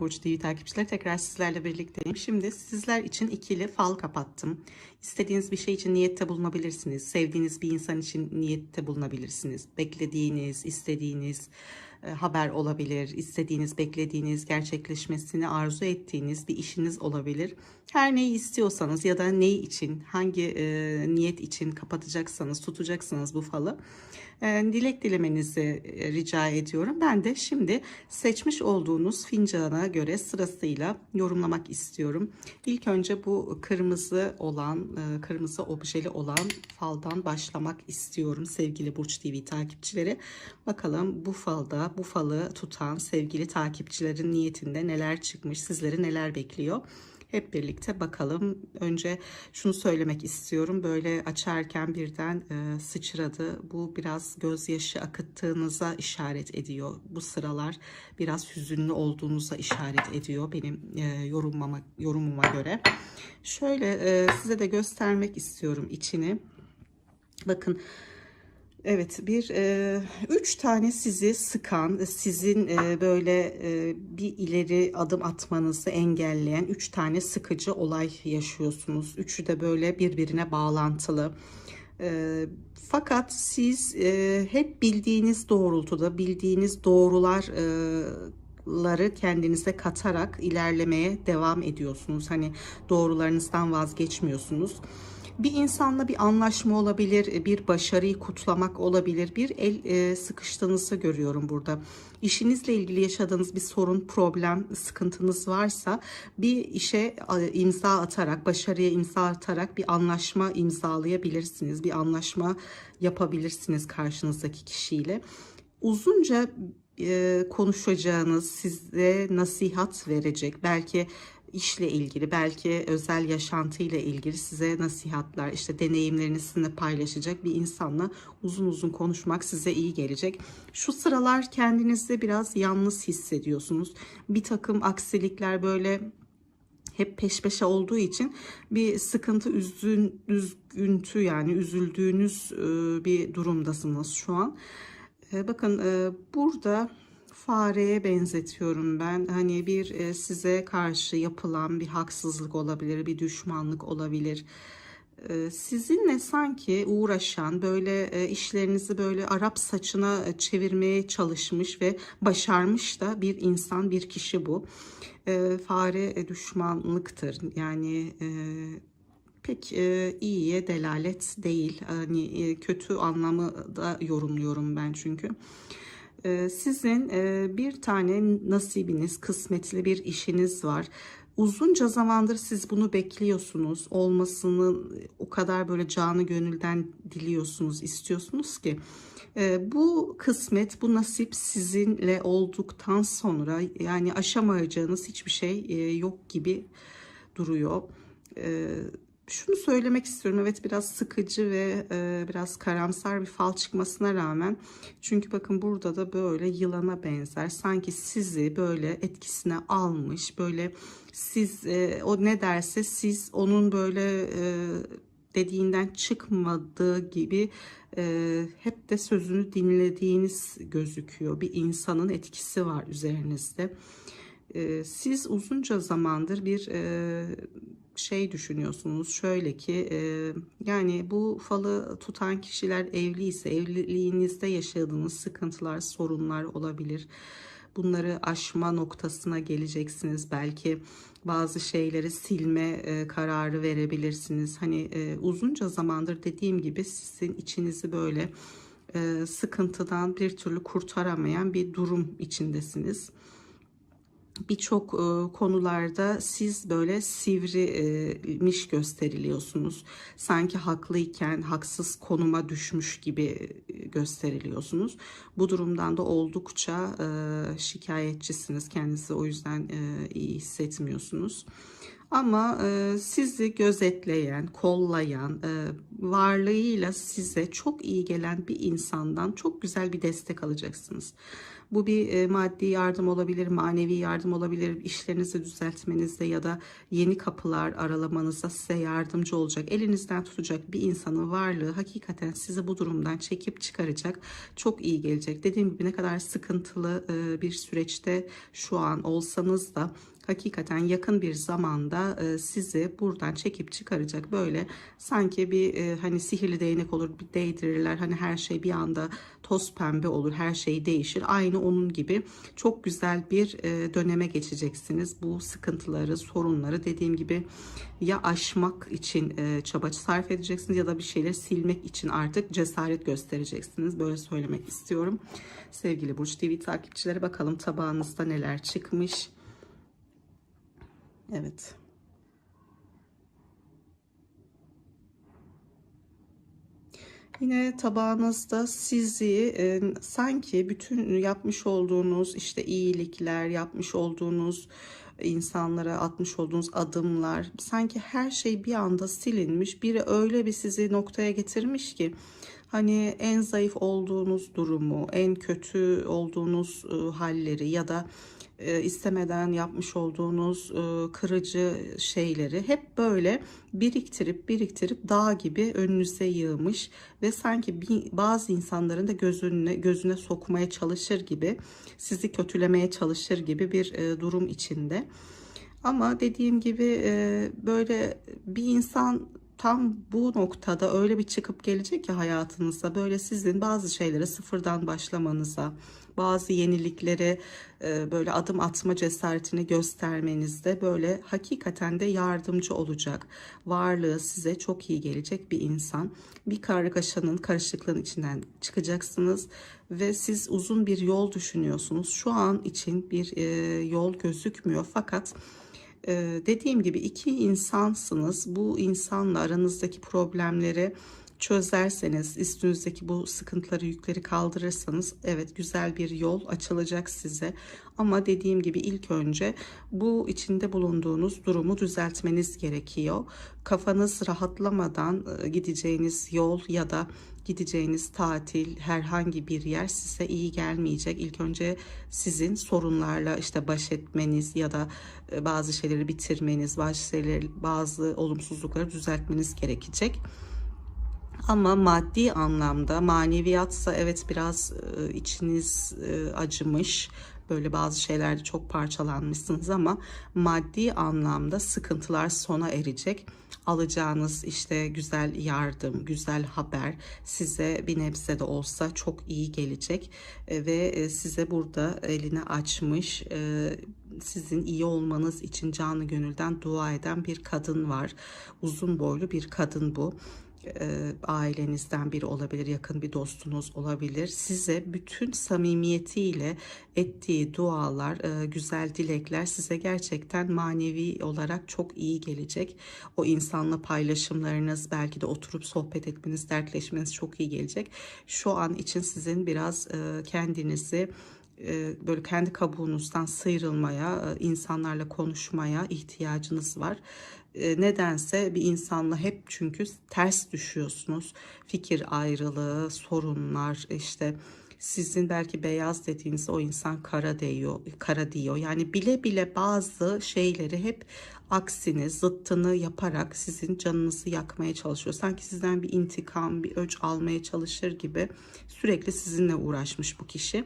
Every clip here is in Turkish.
Burç TV takipçileri tekrar sizlerle birlikteyim. Şimdi sizler için ikili fal kapattım. İstediğiniz bir şey için niyette bulunabilirsiniz. Sevdiğiniz bir insan için niyette bulunabilirsiniz. Beklediğiniz, istediğiniz haber olabilir. İstediğiniz, beklediğiniz, gerçekleşmesini arzu ettiğiniz bir işiniz olabilir. Her neyi istiyorsanız ya da neyi için, hangi e, niyet için kapatacaksanız, tutacaksınız bu falı. E, dilek dilemenizi e, rica ediyorum. Ben de şimdi seçmiş olduğunuz fincana göre sırasıyla yorumlamak istiyorum. İlk önce bu kırmızı olan, e, kırmızı objeli olan faldan başlamak istiyorum sevgili Burç TV takipçileri. Bakalım bu falda, bu falı tutan sevgili takipçilerin niyetinde neler çıkmış, sizleri neler bekliyor. Hep birlikte bakalım. Önce şunu söylemek istiyorum. Böyle açarken birden e, sıçradı. Bu biraz gözyaşı akıttığınıza işaret ediyor. Bu sıralar biraz hüzünlü olduğunuza işaret ediyor benim e, yorumlama, yorumuma göre. Şöyle e, size de göstermek istiyorum içini. Bakın Evet bir e, üç tane sizi sıkan sizin e, böyle e, bir ileri adım atmanızı engelleyen üç tane sıkıcı olay yaşıyorsunuz. Üçü de böyle birbirine bağlantılı. E, fakat siz e, hep bildiğiniz doğrultuda bildiğiniz doğrular e, kendinize katarak ilerlemeye devam ediyorsunuz. Hani doğrularınızdan vazgeçmiyorsunuz bir insanla bir anlaşma olabilir, bir başarıyı kutlamak olabilir, bir el e, sıkıştığınızı görüyorum burada. İşinizle ilgili yaşadığınız bir sorun, problem, sıkıntınız varsa bir işe imza atarak, başarıya imza atarak bir anlaşma imzalayabilirsiniz. Bir anlaşma yapabilirsiniz karşınızdaki kişiyle. Uzunca e, konuşacağınız, size nasihat verecek, belki işle ilgili belki özel yaşantıyla ilgili size nasihatler işte deneyimlerini sizinle paylaşacak bir insanla uzun uzun konuşmak size iyi gelecek. Şu sıralar kendinizde biraz yalnız hissediyorsunuz. Bir takım aksilikler böyle hep peş peşe olduğu için bir sıkıntı, üzün, üzgüntü yani üzüldüğünüz bir durumdasınız şu an. Bakın burada fareye benzetiyorum ben. Hani bir e, size karşı yapılan bir haksızlık olabilir, bir düşmanlık olabilir. E, sizinle sanki uğraşan böyle e, işlerinizi böyle Arap saçına çevirmeye çalışmış ve başarmış da bir insan, bir kişi bu. Fare düşmanlıktır. Yani pek iyiye delalet değil. Hani kötü anlamı da yorumluyorum ben çünkü. Ee, sizin e, bir tane nasibiniz, kısmetli bir işiniz var. Uzunca zamandır siz bunu bekliyorsunuz. Olmasını o kadar böyle canı gönülden diliyorsunuz, istiyorsunuz ki. Ee, bu kısmet, bu nasip sizinle olduktan sonra yani aşamayacağınız hiçbir şey e, yok gibi duruyor. Şunu söylemek istiyorum. Evet biraz sıkıcı ve e, biraz karamsar bir fal çıkmasına rağmen. Çünkü bakın burada da böyle yılana benzer. Sanki sizi böyle etkisine almış. Böyle siz e, o ne derse siz onun böyle e, dediğinden çıkmadığı gibi e, hep de sözünü dinlediğiniz gözüküyor. Bir insanın etkisi var üzerinizde. E, siz uzunca zamandır bir... E, şey düşünüyorsunuz şöyle ki e, yani bu falı tutan kişiler evli ise evliliğinizde yaşadığınız sıkıntılar sorunlar olabilir. Bunları aşma noktasına geleceksiniz. Belki bazı şeyleri silme e, kararı verebilirsiniz. Hani e, uzunca zamandır dediğim gibi sizin içinizi böyle e, sıkıntıdan bir türlü kurtaramayan bir durum içindesiniz birçok e, konularda siz böyle sivrimiş gösteriliyorsunuz. Sanki haklıyken haksız konuma düşmüş gibi gösteriliyorsunuz. Bu durumdan da oldukça e, şikayetçisiniz. Kendinizi o yüzden e, iyi hissetmiyorsunuz. Ama e, sizi gözetleyen, kollayan, e, varlığıyla size çok iyi gelen bir insandan çok güzel bir destek alacaksınız. Bu bir e, maddi yardım olabilir, manevi yardım olabilir, işlerinizi düzeltmenizde ya da yeni kapılar aralamanızda size yardımcı olacak. Elinizden tutacak bir insanın varlığı hakikaten sizi bu durumdan çekip çıkaracak. Çok iyi gelecek. Dediğim gibi ne kadar sıkıntılı e, bir süreçte şu an olsanız da hakikaten yakın bir zamanda e, sizi buradan çekip çıkaracak. Böyle sanki bir e, hani sihirli değnek olur bir değdirirler. Hani her şey bir anda toz pembe olur her şey değişir. Aynı onun gibi çok güzel bir e, döneme geçeceksiniz. Bu sıkıntıları sorunları dediğim gibi ya aşmak için çaba sarf edeceksiniz ya da bir şeyleri silmek için artık cesaret göstereceksiniz. Böyle söylemek istiyorum. Sevgili Burç TV takipçileri bakalım tabağınızda neler çıkmış Evet. Yine tabağınızda sizi e, sanki bütün yapmış olduğunuz işte iyilikler, yapmış olduğunuz insanlara atmış olduğunuz adımlar, sanki her şey bir anda silinmiş. Biri öyle bir sizi noktaya getirmiş ki hani en zayıf olduğunuz durumu, en kötü olduğunuz e, halleri ya da e, istemeden yapmış olduğunuz e, kırıcı şeyleri hep böyle biriktirip biriktirip dağ gibi önünüze yığmış ve sanki bazı insanların da gözüne gözüne sokmaya çalışır gibi sizi kötülemeye çalışır gibi bir e, durum içinde. Ama dediğim gibi böyle bir insan tam bu noktada öyle bir çıkıp gelecek ki hayatınızda böyle sizin bazı şeylere sıfırdan başlamanıza, bazı yeniliklere e, böyle adım atma cesaretini göstermenizde böyle hakikaten de yardımcı olacak. Varlığı size çok iyi gelecek bir insan. Bir kargaşanın, karışıklığın içinden çıkacaksınız ve siz uzun bir yol düşünüyorsunuz. Şu an için bir e, yol gözükmüyor fakat ee, dediğim gibi iki insansınız. Bu insanla aranızdaki problemleri çözerseniz, üstünüzdeki bu sıkıntıları, yükleri kaldırırsanız evet güzel bir yol açılacak size. Ama dediğim gibi ilk önce bu içinde bulunduğunuz durumu düzeltmeniz gerekiyor. Kafanız rahatlamadan e, gideceğiniz yol ya da gideceğiniz tatil herhangi bir yer size iyi gelmeyecek. İlk önce sizin sorunlarla işte baş etmeniz ya da e, bazı şeyleri bitirmeniz, bazı şeyleri, bazı olumsuzlukları düzeltmeniz gerekecek. Ama maddi anlamda maneviyatsa evet biraz e, içiniz e, acımış. Böyle bazı şeylerde çok parçalanmışsınız ama maddi anlamda sıkıntılar sona erecek. Alacağınız işte güzel yardım, güzel haber size bir nebze de olsa çok iyi gelecek e, ve size burada elini açmış sizin iyi olmanız için canı gönülden dua eden bir kadın var. Uzun boylu bir kadın bu e, ailenizden biri olabilir, yakın bir dostunuz olabilir. Size bütün samimiyetiyle ettiği dualar, e, güzel dilekler size gerçekten manevi olarak çok iyi gelecek. O insanla paylaşımlarınız, belki de oturup sohbet etmeniz, dertleşmeniz çok iyi gelecek. Şu an için sizin biraz e, kendinizi böyle kendi kabuğunuzdan sıyrılmaya, insanlarla konuşmaya ihtiyacınız var. E, nedense bir insanla hep çünkü ters düşüyorsunuz. Fikir ayrılığı, sorunlar işte sizin belki beyaz dediğiniz o insan kara diyor, kara diyor. Yani bile bile bazı şeyleri hep aksini, zıttını yaparak sizin canınızı yakmaya çalışıyor. Sanki sizden bir intikam, bir öç almaya çalışır gibi sürekli sizinle uğraşmış bu kişi.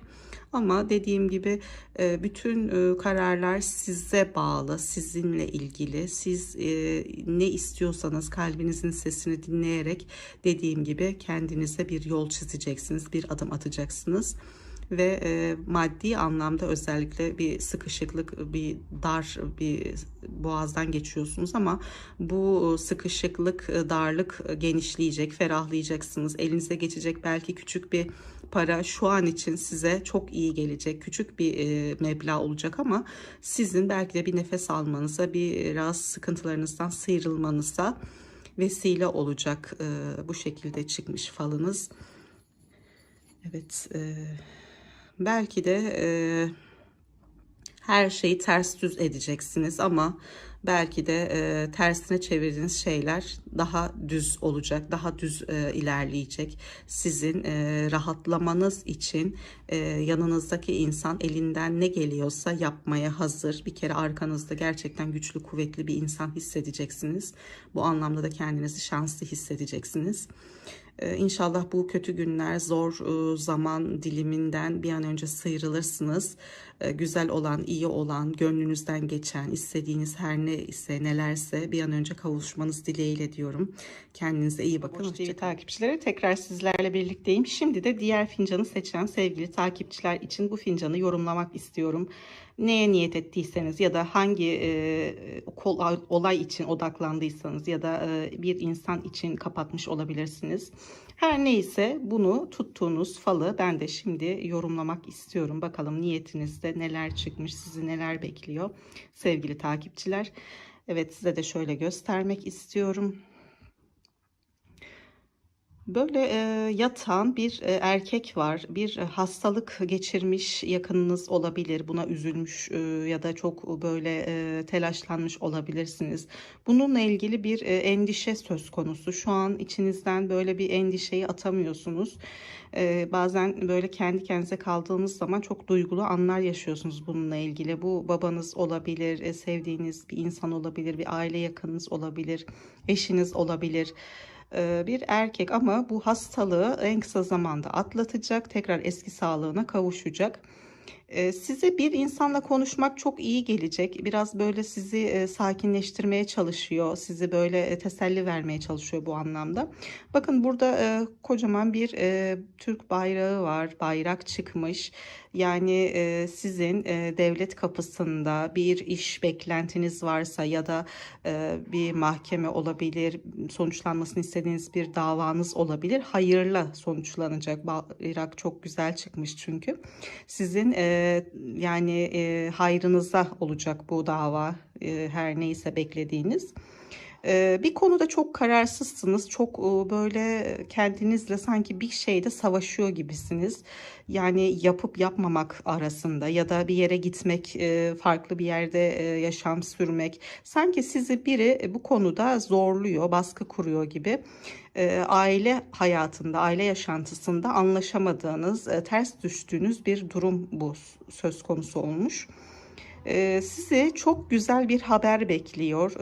Ama dediğim gibi e, bütün e, kararlar size bağlı, sizinle ilgili. Siz e, ne istiyorsanız kalbinizin sesini dinleyerek dediğim gibi kendinize bir yol çizeceksiniz, bir adım atacaksınız ve e, maddi anlamda özellikle bir sıkışıklık, bir dar bir boğazdan geçiyorsunuz ama bu sıkışıklık, darlık genişleyecek, ferahlayacaksınız. Elinize geçecek belki küçük bir para şu an için size çok iyi gelecek. Küçük bir e, meblağ olacak ama sizin belki de bir nefes almanıza, biraz sıkıntılarınızdan sıyrılmanıza vesile olacak. E, bu şekilde çıkmış falınız. Evet, e, belki de e, her şeyi ters düz edeceksiniz ama belki de e, tersine çevirdiğiniz şeyler daha düz olacak, daha düz e, ilerleyecek. Sizin e, rahatlamanız için e, yanınızdaki insan elinden ne geliyorsa yapmaya hazır. Bir kere arkanızda gerçekten güçlü, kuvvetli bir insan hissedeceksiniz. Bu anlamda da kendinizi şanslı hissedeceksiniz. Ee, İnşallah bu kötü günler, zor e, zaman diliminden bir an önce sıyrılırsınız. Ee, Güzel olan, iyi olan, gönlünüzden geçen, istediğiniz her ne ise, nelerse bir an önce kavuşmanız dileğiyle diyorum. Kendinize iyi bakın. Hoşçakalın. takipçileri tekrar sizlerle birlikteyim. Şimdi de diğer fincanı seçen sevgili takipçiler için bu fincanı yorumlamak istiyorum. Neye niyet ettiyseniz ya da hangi e, olay için odaklandıysanız ya da e, bir insan için kapatmış olabilirsiniz. Her neyse bunu tuttuğunuz falı ben de şimdi yorumlamak istiyorum. Bakalım niyetinizde neler çıkmış, sizi neler bekliyor sevgili takipçiler. Evet size de şöyle göstermek istiyorum. Böyle e, yatan bir e, erkek var. Bir e, hastalık geçirmiş yakınınız olabilir. Buna üzülmüş e, ya da çok böyle e, telaşlanmış olabilirsiniz. Bununla ilgili bir e, endişe söz konusu. Şu an içinizden böyle bir endişeyi atamıyorsunuz. E, bazen böyle kendi kendinize kaldığınız zaman çok duygulu anlar yaşıyorsunuz bununla ilgili. Bu babanız olabilir, e, sevdiğiniz bir insan olabilir, bir aile yakınınız olabilir, eşiniz olabilir bir erkek ama bu hastalığı en kısa zamanda atlatacak, tekrar eski sağlığına kavuşacak. E, Size bir insanla konuşmak çok iyi gelecek. Biraz böyle sizi e, sakinleştirmeye çalışıyor, sizi böyle e, teselli vermeye çalışıyor bu anlamda. Bakın burada e, kocaman bir Türk bayrağı var, bayrak çıkmış. Yani sizin devlet kapısında bir iş beklentiniz varsa ya da bir mahkeme olabilir, sonuçlanmasını istediğiniz bir davanız olabilir. Hayırla sonuçlanacak. Bayrak çok güzel çıkmış çünkü. Sizin yani hayrınıza olacak bu dava her neyse beklediğiniz. E, bir konuda çok kararsızsınız. Çok e, böyle kendinizle sanki bir şeyde savaşıyor gibisiniz. Yani yapıp yapmamak arasında ya da bir yere gitmek, e, farklı bir yerde e, yaşam sürmek. Sanki sizi biri bu konuda zorluyor, baskı kuruyor gibi. E, Aile hayatında, aile yaşantısında anlaşamadığınız, e, ters düştüğünüz bir durum bu söz konusu olmuş. Sizi çok güzel bir haber bekliyor.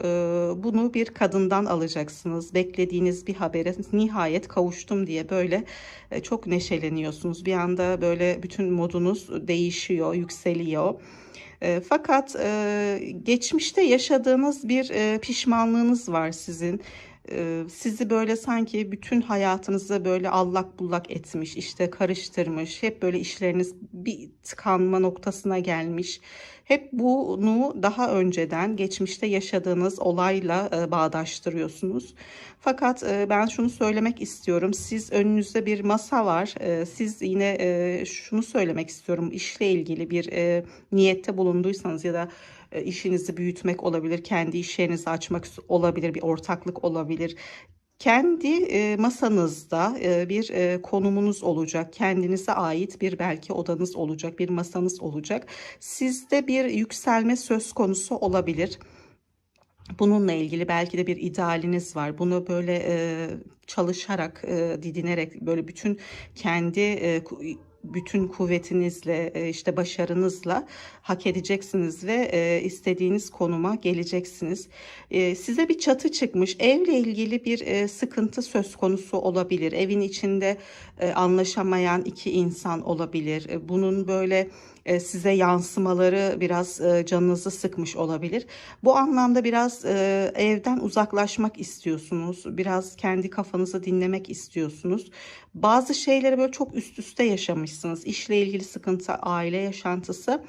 Bunu bir kadından alacaksınız. Beklediğiniz bir habere nihayet kavuştum diye böyle e, çok neşeleniyorsunuz. Bir anda böyle bütün modunuz değişiyor, yükseliyor. Fakat geçmişte yaşadığınız bir pişmanlığınız var sizin. E, sizi böyle sanki bütün hayatınızı böyle allak bullak etmiş, işte karıştırmış, hep böyle işleriniz bir tıkanma noktasına gelmiş. Hep bunu daha önceden geçmişte yaşadığınız olayla e, bağdaştırıyorsunuz. Fakat e, ben şunu söylemek istiyorum. Siz önünüzde bir masa var. E, siz yine şunu söylemek istiyorum. İşle ilgili bir niyette bulunduysanız ya da e, işinizi büyütmek olabilir, kendi iş yerinizi açmak olabilir, bir ortaklık olabilir. Kendi e, masanızda e, bir e, konumunuz olacak. Kendinize ait bir belki odanız olacak, bir masanız olacak. Sizde bir yükselme söz konusu olabilir. Bununla ilgili belki de bir idealiniz var. Bunu böyle çalışarak, didinerek böyle bütün kendi bütün kuvvetinizle, e, işte başarınızla hak edeceksiniz ve e, istediğiniz konuma geleceksiniz. E, size bir çatı çıkmış. Evle ilgili bir sıkıntı söz konusu olabilir. Evin içinde anlaşamayan iki insan olabilir. Bunun böyle size yansımaları biraz e, canınızı sıkmış olabilir. Bu anlamda biraz e, evden uzaklaşmak istiyorsunuz. Biraz kendi kafanızı dinlemek istiyorsunuz. Bazı şeyleri böyle çok üst üste yaşamışsınız. İşle ilgili sıkıntı, aile yaşantısı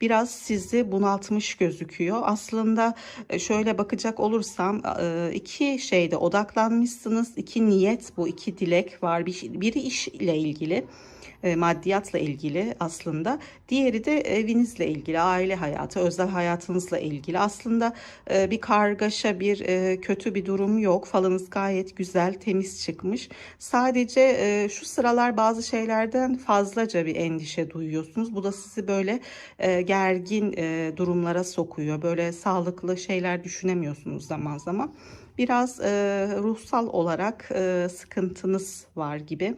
biraz sizi bunaltmış gözüküyor. Aslında e, şöyle bakacak olursam e, iki şeyde odaklanmışsınız. İki niyet bu, iki dilek var. Bir, biri iş ile ilgili. E, maddiyatla ilgili aslında. Diğeri de evinizle ilgili, aile hayatı, özel hayatınızla ilgili. Aslında e, bir kargaşa, bir e, kötü bir durum yok. Falınız gayet güzel, temiz çıkmış. Sadece şu sıralar bazı şeylerden fazlaca bir endişe duyuyorsunuz. Bu da sizi böyle gergin durumlara sokuyor. Böyle sağlıklı şeyler düşünemiyorsunuz zaman zaman. Biraz e, ruhsal olarak e, sıkıntınız var gibi.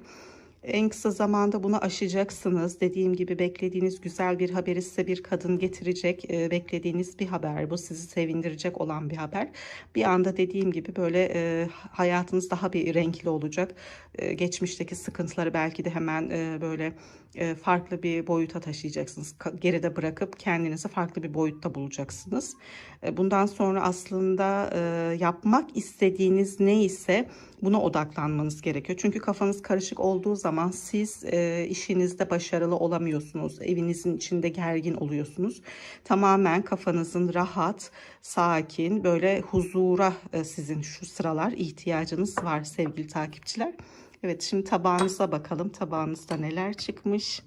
En kısa zamanda bunu aşacaksınız. Dediğim gibi beklediğiniz güzel bir haberi size bir kadın getirecek. E, beklediğiniz bir haber bu. Sizi sevindirecek olan bir haber. Bir anda dediğim gibi böyle e, hayatınız daha bir renkli olacak. E, geçmişteki sıkıntıları belki de hemen e, böyle e, farklı bir boyuta taşıyacaksınız. Geride bırakıp kendinizi farklı bir boyutta bulacaksınız. E, Bundan sonra aslında e, yapmak istediğiniz neyse buna odaklanmanız gerekiyor. Çünkü kafanız karışık olduğu zaman siz e, işinizde başarılı olamıyorsunuz. Evinizin içinde gergin oluyorsunuz. Tamamen kafanızın rahat, sakin, böyle huzura e, sizin şu sıralar ihtiyacınız var sevgili takipçiler. Evet şimdi tabağınıza bakalım. Tabağınızda neler çıkmış?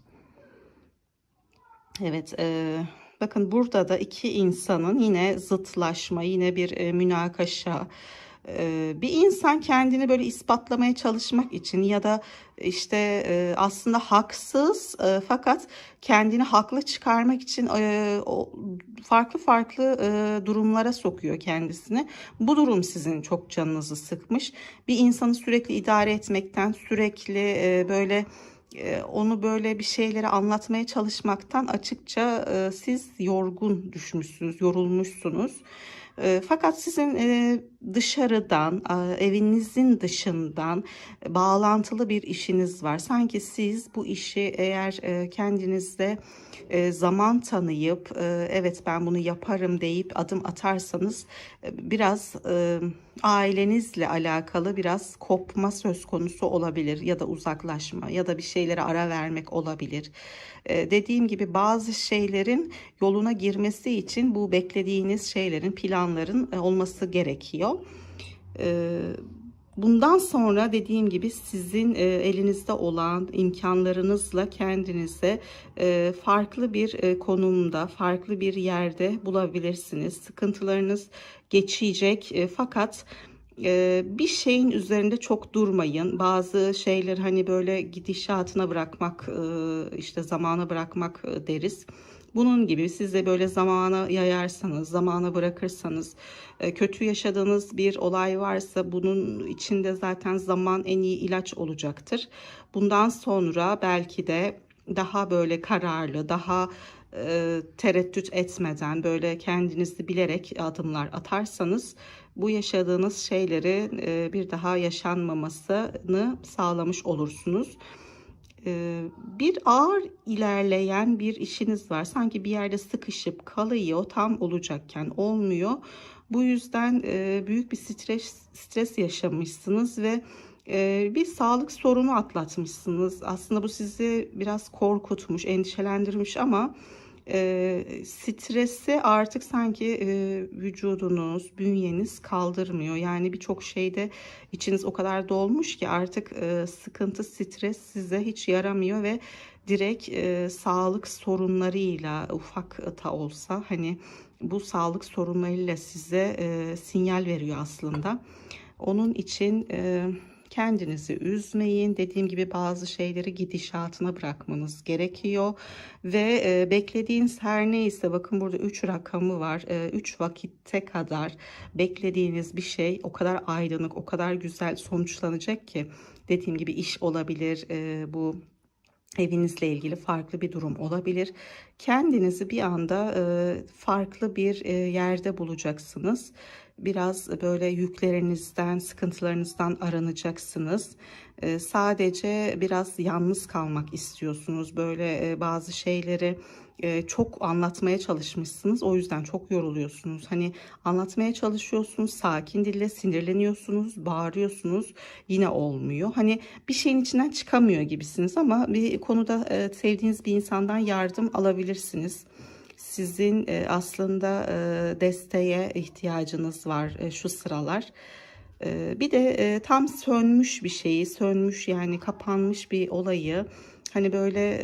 Evet, e, bakın burada da iki insanın yine zıtlaşma, yine bir e, münakaşa. E, bir insan kendini böyle ispatlamaya çalışmak için ya da işte e, aslında haksız e, fakat kendini haklı çıkarmak için e, farklı farklı durumlara sokuyor kendisini. Bu durum sizin çok canınızı sıkmış. Bir insanı sürekli idare etmekten, sürekli böyle onu böyle bir şeyleri anlatmaya çalışmaktan açıkça siz yorgun düşmüşsünüz, yorulmuşsunuz. E, Fakat sizin e, dışarıdan, evinizin dışından e, bağlantılı bir işiniz var. Sanki siz bu işi eğer e, kendinizde zaman tanıyıp evet ben bunu yaparım deyip adım atarsanız biraz ailenizle alakalı biraz kopma söz konusu olabilir ya da uzaklaşma ya da bir şeylere ara vermek olabilir. Dediğim gibi bazı şeylerin yoluna girmesi için bu beklediğiniz şeylerin planların e, olması gerekiyor. E, Bundan sonra dediğim gibi sizin e, elinizde olan imkanlarınızla kendinize e, farklı bir konumda, farklı bir yerde bulabilirsiniz. Sıkıntılarınız geçecek fakat bir şeyin üzerinde çok durmayın. Bazı şeyler hani böyle gidişatına bırakmak, işte zamana bırakmak deriz. Bunun gibi siz de böyle zamana yayarsanız, zamana bırakırsanız, e, kötü yaşadığınız bir olay varsa bunun içinde zaten zaman en iyi ilaç olacaktır. Bundan sonra belki de daha böyle kararlı, daha e, tereddüt etmeden böyle kendinizi bilerek adımlar atarsanız bu yaşadığınız şeyleri e, bir daha yaşanmamasını sağlamış olursunuz. E, bir ağır ilerleyen bir işiniz var. Sanki bir yerde sıkışıp kalıyor, tam olacakken olmuyor. Bu yüzden e, büyük bir stres stres yaşamışsınız ve e, bir sağlık sorunu atlatmışsınız. Aslında bu sizi biraz korkutmuş, endişelendirmiş ama e, stresi artık sanki e, vücudunuz, bünyeniz kaldırmıyor. Yani birçok şeyde içiniz o kadar dolmuş ki artık e, sıkıntı, stres size hiç yaramıyor ve direkt e, sağlık sorunlarıyla ufak da olsa hani bu sağlık sorunlarıyla size e, sinyal veriyor aslında. Onun için e, kendinizi üzmeyin. Dediğim gibi bazı şeyleri gidişatına bırakmanız gerekiyor. Ve e, beklediğiniz her neyse bakın burada 3 rakamı var. 3 vakitte kadar beklediğiniz bir şey o kadar aydınlık, o kadar güzel sonuçlanacak ki. Dediğim gibi iş olabilir, e, bu evinizle ilgili farklı bir durum olabilir. Kendinizi bir anda e, farklı bir e, yerde bulacaksınız. Biraz böyle yüklerinizden, sıkıntılarınızdan aranacaksınız. E, sadece biraz yalnız kalmak istiyorsunuz. Böyle e, bazı şeyleri e, çok anlatmaya çalışmışsınız. O yüzden çok yoruluyorsunuz. Hani anlatmaya çalışıyorsunuz, sakin dille sinirleniyorsunuz, bağırıyorsunuz. Yine olmuyor. Hani bir şeyin içinden çıkamıyor gibisiniz ama bir konuda e, sevdiğiniz bir insandan yardım alabilirsiniz. Sizin e, aslında e, desteğe ihtiyacınız var e, şu sıralar. Bir de tam sönmüş bir şeyi, sönmüş yani kapanmış bir olayı hani böyle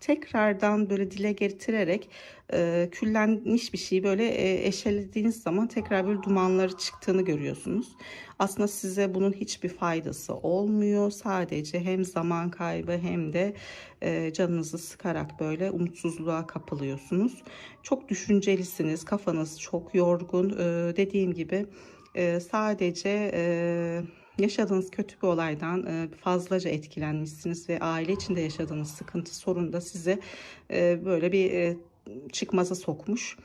tekrardan böyle dile getirerek e, küllenmiş bir şeyi böyle e, eşelediğiniz zaman tekrar böyle dumanları çıktığını görüyorsunuz. Aslında size bunun hiçbir faydası olmuyor. Sadece hem zaman kaybı hem de e, canınızı sıkarak böyle umutsuzluğa kapılıyorsunuz. Çok düşüncelisiniz. Kafanız çok yorgun. E, dediğim gibi e, sadece e, yaşadığınız kötü bir olaydan e, fazlaca etkilenmişsiniz ve aile içinde yaşadığınız sıkıntı sorun da sizi e, böyle bir e, çıkmaza sokmuş.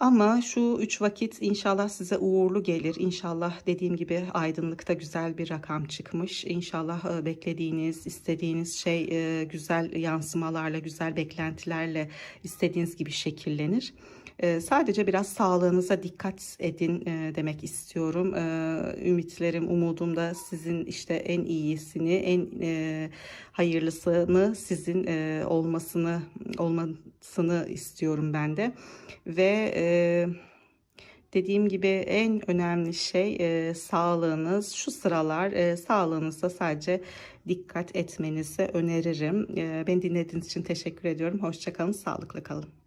Ama şu üç vakit inşallah size uğurlu gelir. İnşallah dediğim gibi aydınlıkta güzel bir rakam çıkmış. İnşallah e, beklediğiniz, istediğiniz şey e, güzel yansımalarla, güzel beklentilerle istediğiniz gibi şekillenir. E, sadece biraz sağlığınıza dikkat edin e, demek istiyorum. E, ümitlerim, umudum da sizin işte en iyisini, en e, hayırlısını sizin e, olmasını olmasını istiyorum ben de. Ve dediğim gibi en önemli şey e, sağlığınız. Şu sıralar e, sağlığınıza sadece dikkat etmenizi öneririm. E, beni dinlediğiniz için teşekkür ediyorum. Hoşçakalın, sağlıklı kalın.